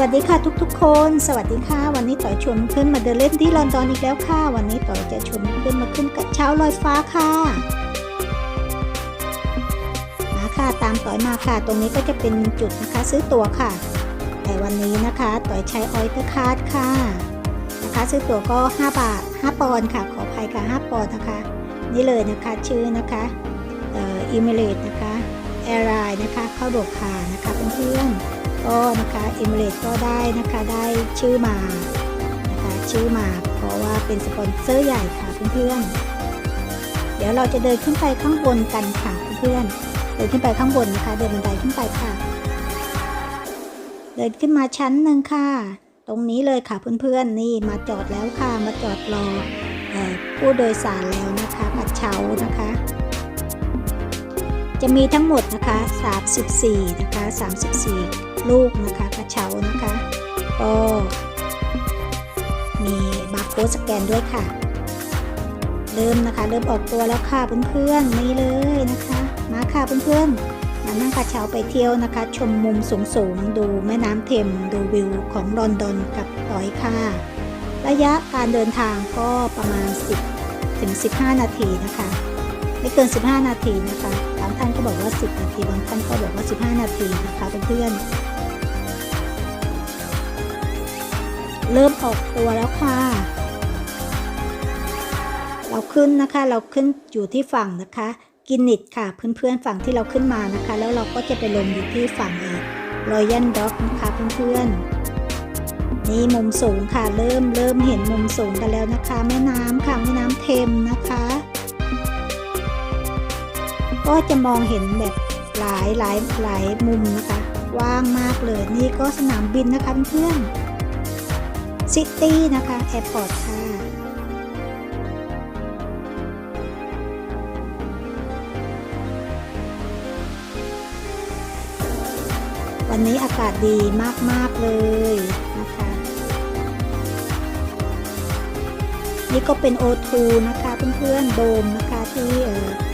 วัสดีค่ะทุกๆ คน สวัสดีค่ะ วันนี้ต่อยชวนเพื่อนมาเดินเล่นที่ลอนดอนอีกแล้วค่ะ วันนี้ต่อยจะชวนเพื่อนมาขึ้นกระเช้าลอยฟ้าค่ะมาค่ะตามต่อยมาค่ะ ตรงนี้ก็จะเป็นจุดนะคะซื้อตั๋วค่ะ แต่วันนี้นะคะต่อยใช้ออยเตอร์คาร์ดค่ะนะคะ ซื้อตั๋วก็ 5 บาท 5 ปอนด์ค่ะ ขออภัยค่ะ 5 ปอนด์นะคะ นี่เลยนะคะชื่อนะคะเอ่ออิมิเลตนะคะแอร์ไลน์นะคะเข้าโดกคานะคะเพื่อนๆ ก็นะคะเอมิเรตก็ได้นะคะได้ชื่อมานะคะชื่อมาเพราะว่าเป็นสปอนเซอร์ใหญ่ค่ะเพื่อนๆ เดี๋ยวเราจะเดินขึ้นไปข้างบนกันค่ะเพื่อนๆเดินขึ้นไปข้างบนนะคะ เดินบันไดขึ้นไปค่ะ เดินขึ้นมาชั้นหนึ่งค่ะ ตรงนี้เลยค่ะเพื่อนๆนี่มาจอดแล้วค่ะมาจอดรอผู้โดยสารแล้วนะคะกระเช้านะคะ จะมีทั้งหมดนะคะ 34 นะคะ 34 ลูกนะคะกระเช้านะคะก็มีบาร์โค้ดสแกนด้วยค่ะ เริ่มนะคะ เริ่มออกตัวแล้วค่ะเพื่อนๆนี่เลยนะคะ มาค่ะเพื่อนๆมานั่งกระเช้าไปเที่ยวนะคะ ชมมุมสูงๆ ดูแม่น้ำเทมดูวิวของลอนดอนกับตอยค่ะ ระยะการเดินทางก็ประมาณ 10 ถึง 15 นาทีนะคะ ไม่เกิน 15 นาทีนะคะ ท่านก็บอกว่า 10 นาที บางท่านก็บอกว่า 15 นาทีนะคะเพื่อนๆ เริ่มออกตัวแล้วค่ะ เราขึ้นนะคะ เราขึ้นอยู่ที่ฝั่งนะคะ กินนิดค่ะเพื่อนๆฝั่งที่เราขึ้นมานะคะ แล้วเราก็จะไปลงอยู่ที่ฝั่งเอรอยัลด็อกนะคะเพื่อนๆนี่มุมสูงค่ะเริ่มเริ่มเห็นมุมสูงกันแล้วนะคะ แม่น้ำค่ะแม่น้ำเทมนะคะ ก็จะมองเห็นแบบหลายหลายหลายมุมนะคะว้างมากเลยนี่ก็สนามบินนะคะเพื่อนซิตี้นะคะแอร์พอร์ตค่ะวันนี้อากาศดีมาก ๆ เลยนะคะ นี่ก็เป็น O2 นะคะเพื่อนๆโดมนะคะที่เออ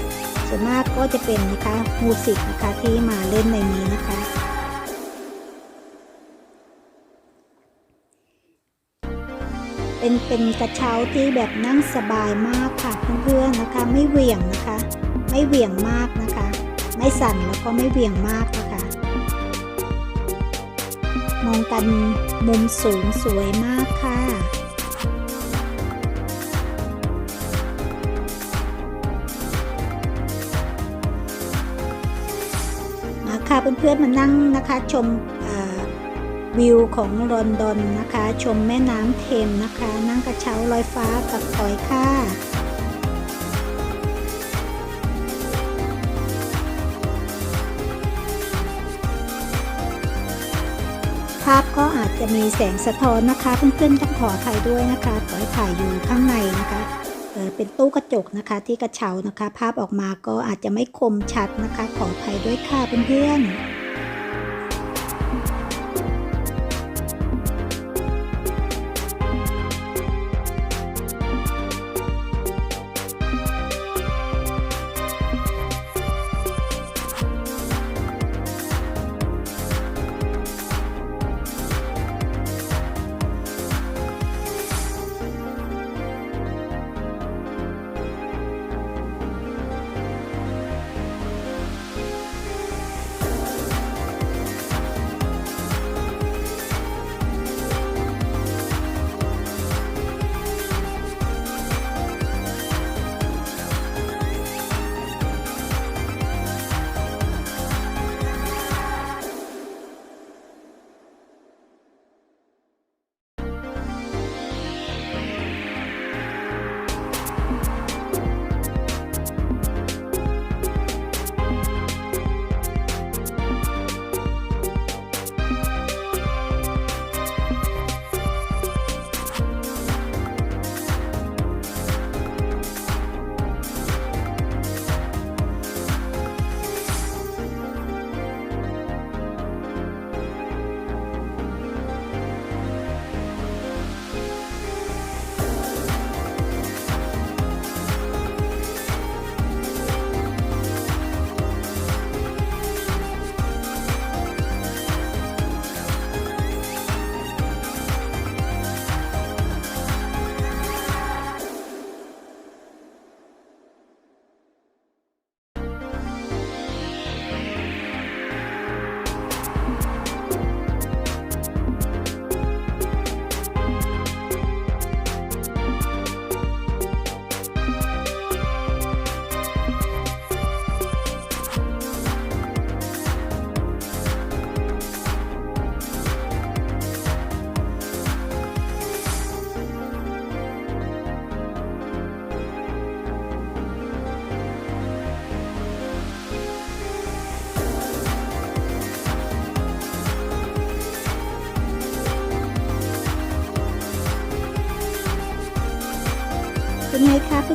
ส่วนมากก็จะเป็นนะคะมูสิกนะคะที่มาเล่นในนี้นะคะ เป็นเป็นกระเช้าที่แบบนั่งสบายมากค่ะเพื่อนๆนะคะ ไม่เหวี่ยงนะคะ ไม่เหวี่ยงมากนะคะ ไม่สั่นแล้วก็ไม่เหวี่ยงมากนะคะ มองกันมุมสูงสวยมากค่ะาค่ะเพื่อนๆมานั่งนะคะชมวิวของลอนดอนนะคะ ชมแม่น้ำเทมนะคะ นั่งกระเช้าลอยฟ้ากับต่อยค่ะภาพก็อาจจะมีแสงสะท้อนนะคะ เพื่อนๆต้องขออภัยด้วยนะคะต่อยถ่ายอยู่ข้างในนะคะ เเป็นตู้กระจกนะคะที่กระเช้านะคะ ภาพออกมาก็อาจจะไม่คมชัดนะคะ ขออภัยด้วยค่ะเพื่อนๆ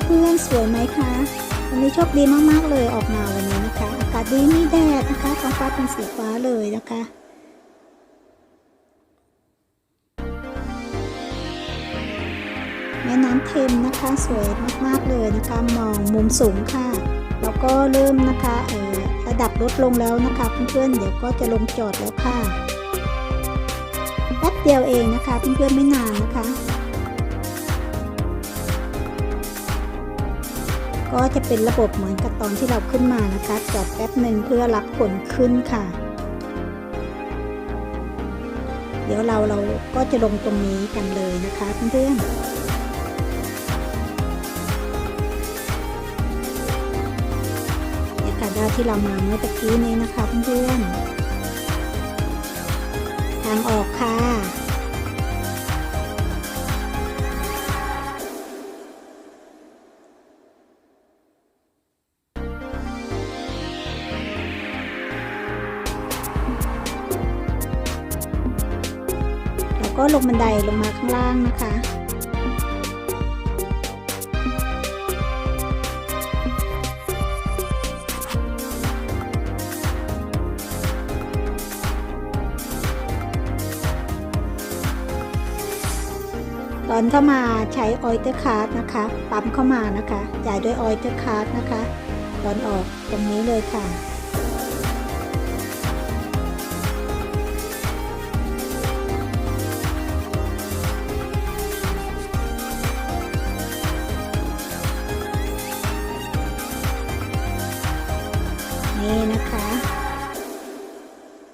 พื่อนๆสวยไหมคะวันนี้โชคดีมากๆเลยออกมาวันนี้นะคะ อากาศดีมีแดดนะคะท้องฟ้าเป็นสีฟ้าเลยนะคะแม่น้ำเทมนะคะสวยมากๆเลยนะคะมองมุมสูงค่ะแล้วก็เริ่มนะคะเออระดับลดลงแล้วนะคะเพื่อนๆเดี๋ยวก็จะลงจอดแล้วค่ะแป๊บเดียวเองนะคะเพื่อนๆไม่นานนะคะ ก็จะเป็นระบบเหมือนกับตอนที่เราขึ้นมานะคะจอดแป๊บหนึ่งเพื่อรับผลขึ้นค่ะ เดี๋ยวเราเราก็จะลงตรงนี้กันเลยนะคะเพื่อนๆนี่ยค่ะด้าที่เรามาเมื่อตะกี้นี้นะคะเพื่อนๆทางออกค่ะ ก็ลงบันไดลงมาข้างล่างนะคะตอนเข้ามาใช้ออยเตอร์คาร์ดนะคะ ปั๊มเข้ามานะคะ จ่ายด้วยออยเตอร์คาร์ดนะคะ ตอนออกตรงนี้เลยค่ะ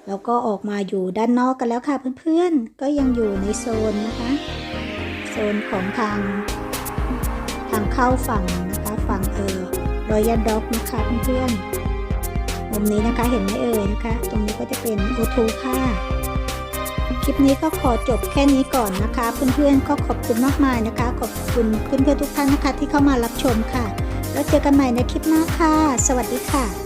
แล้วก็ออกมาอยู่ด้านนอกกันแล้วค่ะเพื่อนๆ ก็ยังอยู่ในโซนนะคะ โซนของทางทางเข้าฝั่งนะคะฝั่งเออรอยัลด็อกนะคะเพื่อนๆมุมนี้นะคะเห็นไหมเอ่ยนะคะ ตรงนี้ก็จะเป็นโอทูค่ะคลิปนี้ก็ขอจบแค่นี้ก่อนนะคะ เพื่อนๆก็ขอบคุณมากมายนะคะ ขอบคุณเพื่อนๆทุกท่านนะคะ ที่เข้ามารับชมค่ะ แล้วเจอกันใหม่ในคลิปหน้าค่ะ สวัสดีค่ะ